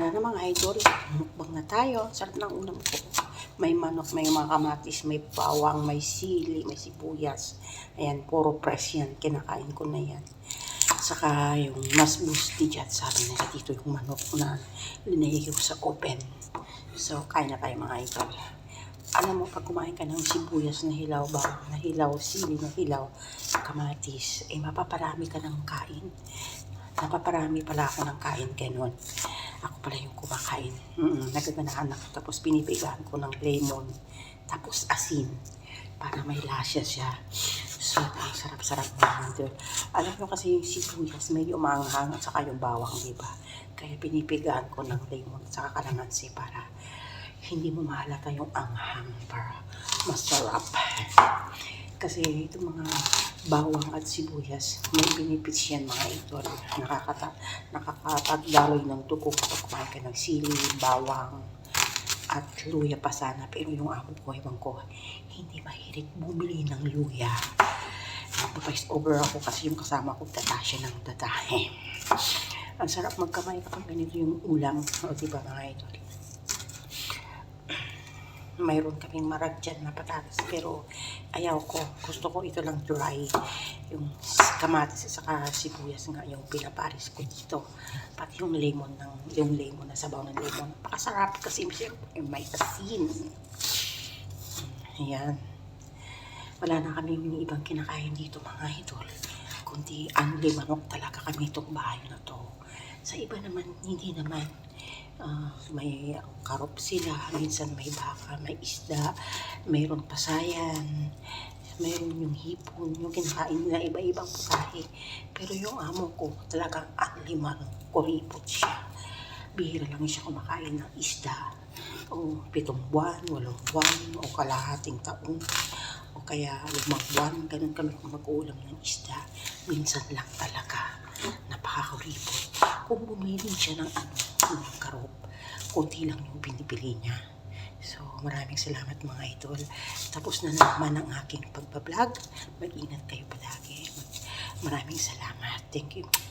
Tara na mga idol, mukbang na tayo. Sarap ng ulam ko. May manok, may mga kamatis, may bawang, may sili, may sibuyas. Ayan, puro fresh yan. Kinakain ko na yan. Saka yung mas gusti dyan, sabi nila dito yung manok na linayay ko sa oven. So, kain na tayo mga idol. Alam mo, pag kumain ka ng sibuyas na hilaw, bawang na hilaw, sili na hilaw, kamatis, eh mapaparami ka ng kain. Napaparami pala ako ng kain ganun. Ako pala yung kumakain. Mm nagaganahan ako. Tapos pinipigaan ko ng lemon. Tapos asin. Para may lasya siya. So, ang sarap-sarap mga idol. Alam nyo kasi yung sibuyas, medyo umanghang at saka yung bawang, di ba? Kaya pinipigaan ko ng lemon at saka kalamansi para hindi mo mahalata yung anghang para masarap. Kasi itong mga bawang at sibuyas, may benefits yan mga idol. Nakakata, nakakatagdaloy ng kapag kumain ka ng sili, bawang, at luya pa sana. Pero yung amo ko, ewan ko, hindi mahilig bumili ng luya. Nagpapaist over ako kasi yung kasama ko tatasya ng tatahe. Ang sarap magkamay kapag ganito yung ulam. O diba mga idol? Mayroon kaming marag dyan na patatas pero ayaw ko. Gusto ko ito lang dry yung kamatis at saka sibuyas nga yung pinaparis ko dito. Pati yung lemon ng yung lemon na sabaw ng lemon. Pakasarap kasi may asin. Ayan. Wala na kami ibang kinakain dito mga idol. Kundi ang limanok talaga kami itong bahay na to. Sa iba naman hindi naman Ah, may karop sila, minsan may baka, may isda, mayroon pasayan, mayroon yung hipon, yung kinakain nila iba-ibang putahe. Pero yung amo ko, talagang ang limang kuripot siya. Bihira lang siya kumakain ng isda. O pitong buwan, walong buwan, o kalahating taon. O kaya limang buwan, ganun kami kung mag-uulam ng isda. Minsan lang talaga, napakakuripot. Kung bumili siya ng ano, ng karop, konti lang yung binibili niya. So, maraming salamat mga idol. Tapos na naman ang aking pagbablog. Mag-ingat kayo palagi. Maraming salamat. Thank you.